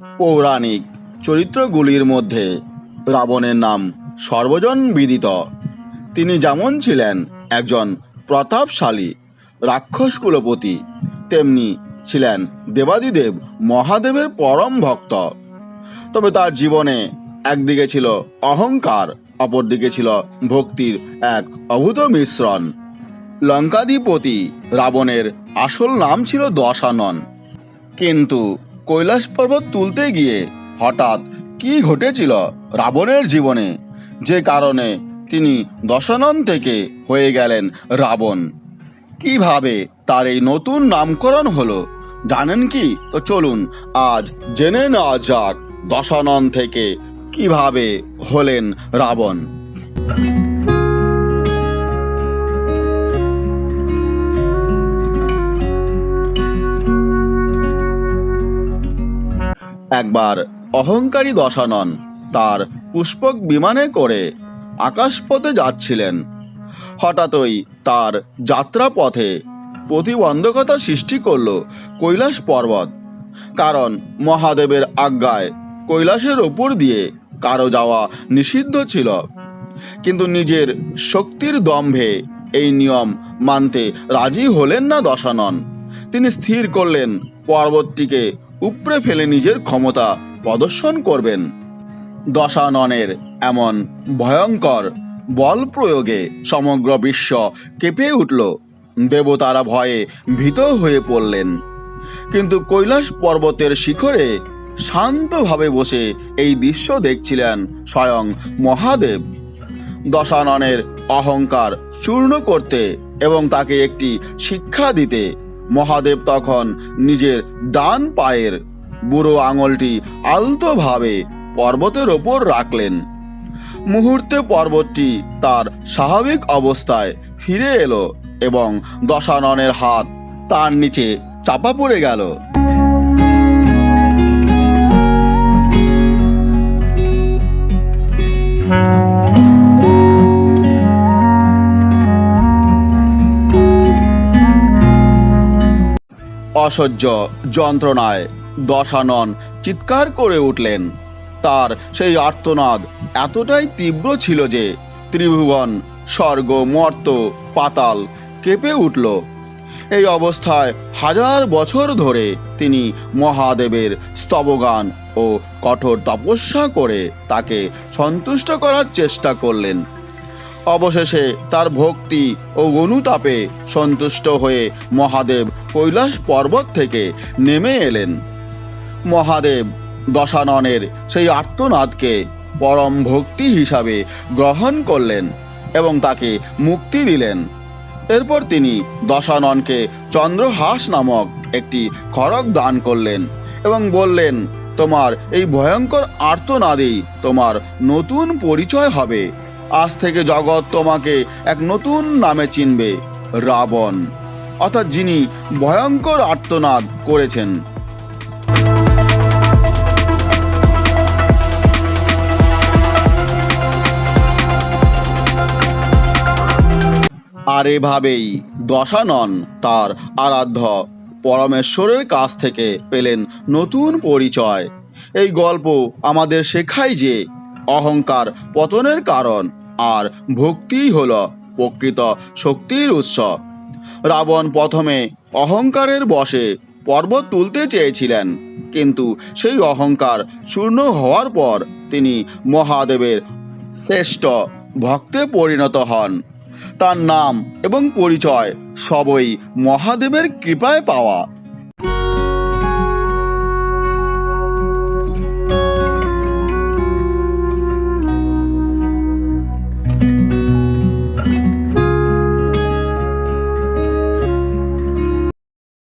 পৌরাণিক চরিত্রগুলির মধ্যে রাবণের নাম সর্বজন বিদিত। তিনি যেমন ছিলেন একজন প্রতাপশালী, রাক্ষস কুলপতি, তেমনি ছিলেন দেবাদিদেব মহাদেবের পরম ভক্ত। তবে তার জীবনে একদিকে ছিল অহংকার, অপরদিকে ছিল ভক্তির এক অভূত মিশ্রণ। লঙ্কাধিপতি রাবণের আসল নাম ছিল দশানন। কিন্তু কৈলাস পর্বত তুলতে গিয়ে হঠাৎ কি ঘটেছিল রাবণের জীবনে? যে কারণে তিনি দশানন থেকে হয়ে গেলেন রাবণ। কীভাবে তার এই নতুন নামকরণ হলো? জানেন কি? তো চলুন, আজ জেনে নেওয়া যাক দশানন থেকে কীভাবে হলেন রাবণ। একবার অহংকারী দশানন তার পুষ্পক বিমানে করে আকাশপথে যাচ্ছিলেন। হঠাৎই তার যাত্রাপথে প্রতিবন্ধকতা সৃষ্টি করল কৈলাস পর্বত, কারণ মহাদেবের আজ্ঞায় কৈলাসের ওপর দিয়ে কারও যাওয়া নিষিদ্ধ ছিল। কিন্তু নিজের শক্তির দম্ভে এই নিয়ম মানতে রাজি হলেন না দশানন। তিনি স্থির করলেন পর্বতটিকে উপড়ে ফেলে নিজের ক্ষমতা প্রদর্শন করবেন। দশাননের এমন ভয়ঙ্কর বল প্রয়োগে সমগ্র বিশ্ব কেঁপে উঠল। দেবতারা ভয়ে ভীত হয়ে পড়লেন। কিন্তু কৈলাস পর্বতের শিখরে শান্তভাবে বসে এই দৃশ্য দেখছিলেন স্বয়ং মহাদেব। দশাননের অহংকার চূর্ণ করতে এবং তাকে একটি শিক্ষা দিতে মহাদেব তখন নিজের ডান পায়ের বুড়ো আঙুলটি আলতোভাবে পর্বতের ওপর রাখলেন। মুহূর্তে পর্বতটি তার স্বাভাবিক অবস্থায় ফিরে এলো এবং দশাননের হাত তার নিচে চাপা পড়ে গেল। অসহ্য যন্ত্রণায় দশানন চিৎকার করে উঠলেন। তার সেই আর্তনাদ এতটাই তীব্র ছিল যে ত্রিভুবন, স্বর্গ, মর্ত, পাতাল কেঁপে উঠল। এই অবস্থায় হাজার বছর ধরে তিনি মহাদেবের স্তবগান ও কঠোর তপস্যা করে তাকে সন্তুষ্ট করার চেষ্টা করলেন। অবশেষে তার ভক্তি ও অনুতাপে সন্তুষ্ট হয়ে মহাদেব কৈলাস পর্বত থেকে নেমে এলেন। মহাদেব দশাননের সেই আর্তনাদকে পরম ভক্তি হিসাবে গ্রহণ করলেন এবং তাকে মুক্তি দিলেন। এরপর তিনি দশাননকে চন্দ্রহাস নামক একটি খড়গ দান করলেন এবং বললেন, তোমার এই ভয়ঙ্কর আর্তনাদেই তোমার নতুন পরিচয় হবে। আজ থেকে জগৎ তোমাকে এক নতুন নামে চিনবে, রাবণ। অর্থাৎ যিনি ভয়ঙ্কর আর্তনাদ করেছেন। আর এভাবেই দশানন তার আরাধ্য পরমেশ্বরের কাছ থেকে পেলেন নতুন পরিচয়। এই গল্প আমাদের শেখায় যে অহংকার পতনের কারণ আর ভক্তিই হল প্রকৃত শক্তির উৎস। রাবণ প্রথমে অহংকারের বশে পর্বত তুলতে চেয়েছিলেন, কিন্তু সেই অহংকার চূর্ণ হওয়ার পর তিনি মহাদেবের শ্রেষ্ঠ ভক্তে পরিণত হন। তার নাম এবং পরিচয় সবই মহাদেবের কৃপায় পাওয়া।